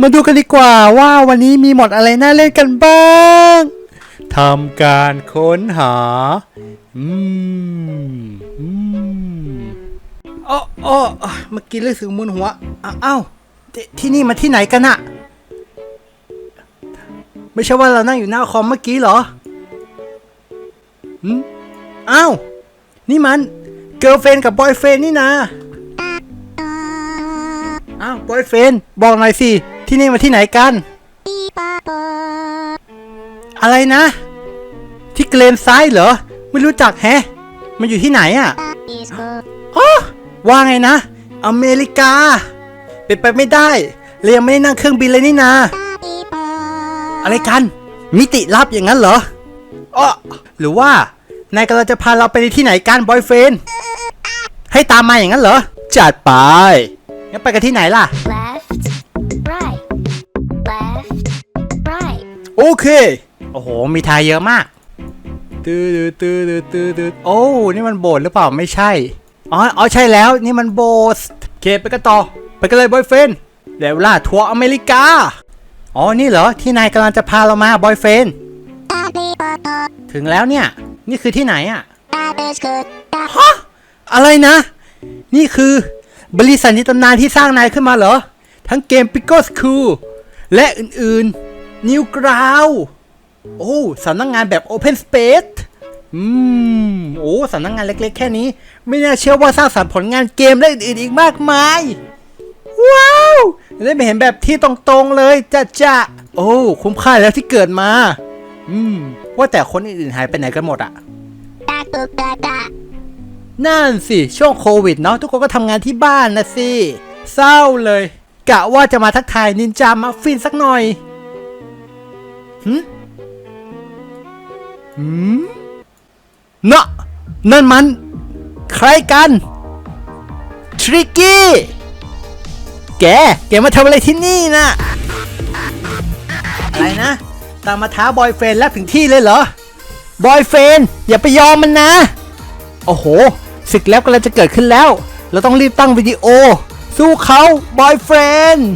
มาดูกันดีกว่าว่าวันนี้มีหมดอะไรน่าเล่นกันบ้างทำการค้นหา อืมอืมอ้ออ้อเมื่อกี้รู้สึกมึนหัวอ้าวอ้าที่ที่นี่มาที่ไหนกันอะไม่ใช่ว่าเรานั่งอยู่หน้าคอมเมื่อกี้เหรออืมอ้าว นี่มันเกิร์ลเฟนกับบอยเฟนนี่นะอ้าวบอยเฟนบอกหน่อยสิ ที่นี่มาที่ไหนกัน อะไรนะ ที่เกรนซ้ายเหรอ ไม่รู้จักแฮะ มันอยู่ที่ไหนอะ่ะอ๋อว่าไงนะ อเมริกา เป็นไปไม่ได้เรายังไม่ได้นั่งเครื่องบินเลยนี่นา อะไรกัน มิติลับอย่างนั้นเหรออ๋อหรือว่านายกำลังจะพาเราไปที่ไหนกันบอยเฟนให้ตามมาอย่างนั้นเหรอ จัดไปงั้นไปกันที่ไหนล่ะ โอเค โอ้โห มีทายเยอะมาก ตื้อตื้อตื้อตื้อตื้อโอ้ นี่มันโบสถ์หรือเปล่า ไม่ใช่ อ๋อ อ๋อ ใช่แล้ว นี่มันโบสถ์โอเค ไปกันต่อ ไปกันเลยบอยเฟนเดี๋ยวล่าทัวร์อเมริกา อ๋อ นี่เหรอ ที่นายกำลังจะพาเรามาบอยเฟนถึงแล้วเนี่ย นี่คือที่ไหนอะ That is good. That ฮะ อะไรนะ นี่คือบริษัทในตำนานที่สร้างนายขึ้นมาเหรอ ทั้งเกม Pickle School และอื่นๆ New Ground โอ้สำนักงงานแบบ Open Space อืม โอ้สำนักงงานเล็กๆ แค่นี้ ไม่น่าเชื่อว่าสร้างสรรค์ผลงานเกมและอื่นๆอีกมากมาย ว้าวได้ไม่เห็นแบบที่ตรงๆเลยจ้ะจ้ะโอ้คุ้มค่าแล้วที่เกิดมา อืม ว่าแต่คนอื่นๆหายไปไหนกันหมดอะ that book that that. นั่นสิ ช่วงโควิดเนาะทุกคนก็ทำงานที่บ้านนะสิ เศร้าเลย กะว่าจะมาทักทายนินจามัฟฟินสักหน่อย หืมหืมเนาะนั่นมัน ใครกัน ทริกกี้ แก แกมาทำอะไรที่นี่นะอะไรนะ ตามมาท้าบอยเฟรนแล้วถึงที่เลยเหรอ บอยเฟรนอย่าไปยอมมันนะ โอ้โห ศึกแล้วกำลังจะเกิดขึ้นแล้ว เราต้องรีบตั้งวิดีโอ สู้เขาบอยเฟรนด์